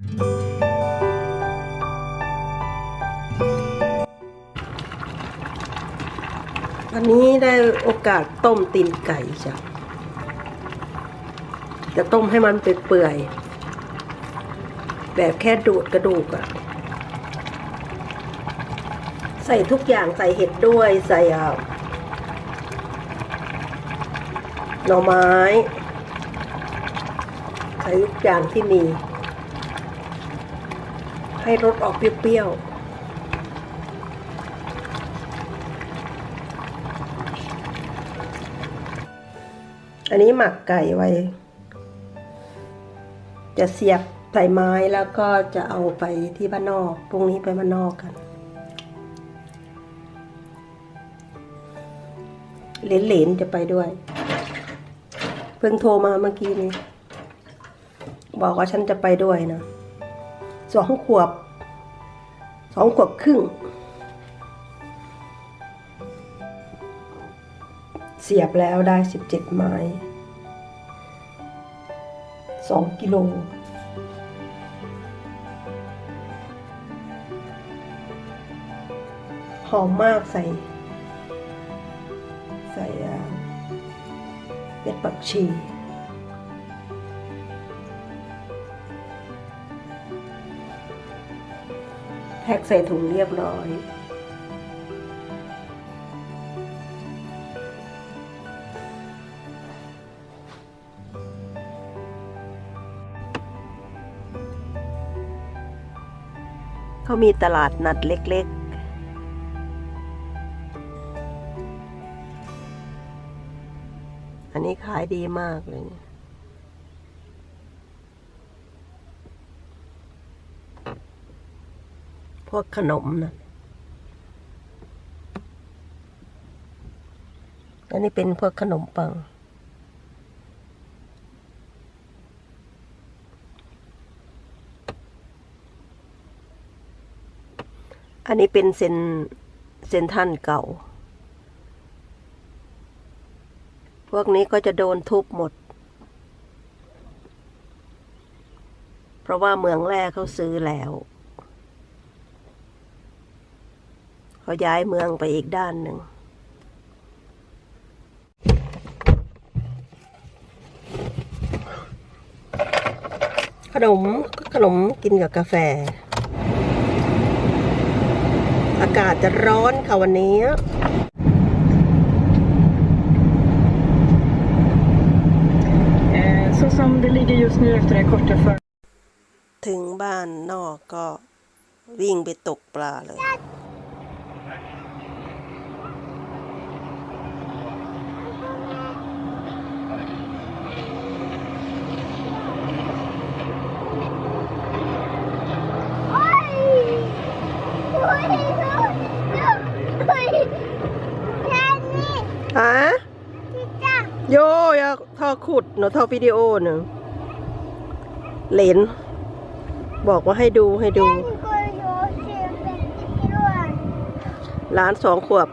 วันนี้ได้โอกาสต้มตีนไก่จ้ะ จะต้มให้มันเปื่อยๆแบบแค่ดูดกระดูกอะใส่ทุกอย่างใส่เห็ดด้วยใส่อ่หน่อไม้ ใส่ทุกอย่างที่มี ให้รสออกเปรี้ยวๆ อันนี้หมักไก่ไว้ จะเสียบใส่ไม้แล้วก็จะเอาไปที่บ้านนอกพรุ่งนี้ไปบ้านนอกกันเหลนๆจะไปด้วย เพิ่งโทรมาเมื่อกี้นี้ บอกว่าฉันจะไปด้วยนะ สองขวบสองขวบครึ่ง เสียบแล้วได้สิบเจ็ดไม้สองกิโลหอมมากใส่ ใส่เม็ดปักชี แพ็กใส่ถุงเรียบร้อย เขามีตลาดนัดเล็กๆ อันนี้ขายดีมากเลยเนี่ย พวกขนมนะอันนี้เป็นพวกขนมปัง อันนี้เป็นเซนเซนทันเก่า พวกนี้ก็จะโดนทุบหมด เพราะว่าเมืองแรกเขาซื้อแล้ว เขาย้ายเมืองไปอีกด้านหนึ่งขนมขนมกินกับกาแฟ อากาศจะร้อนค่ะวันนี้ Eh, Så som det ligger just nu efter den korta för ถึงบ้านนอกก็วิ่งไปตกปลาเลย ฮะโยอยากทอขุดเนาะทอวิดีโอหนึ่งเหลนบอกว่าให้ดูให้ดูหลานสองขวบ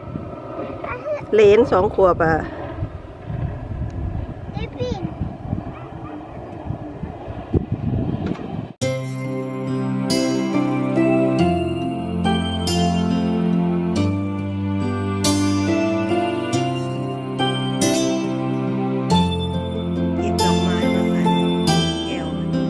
เหลนสองขวบอะ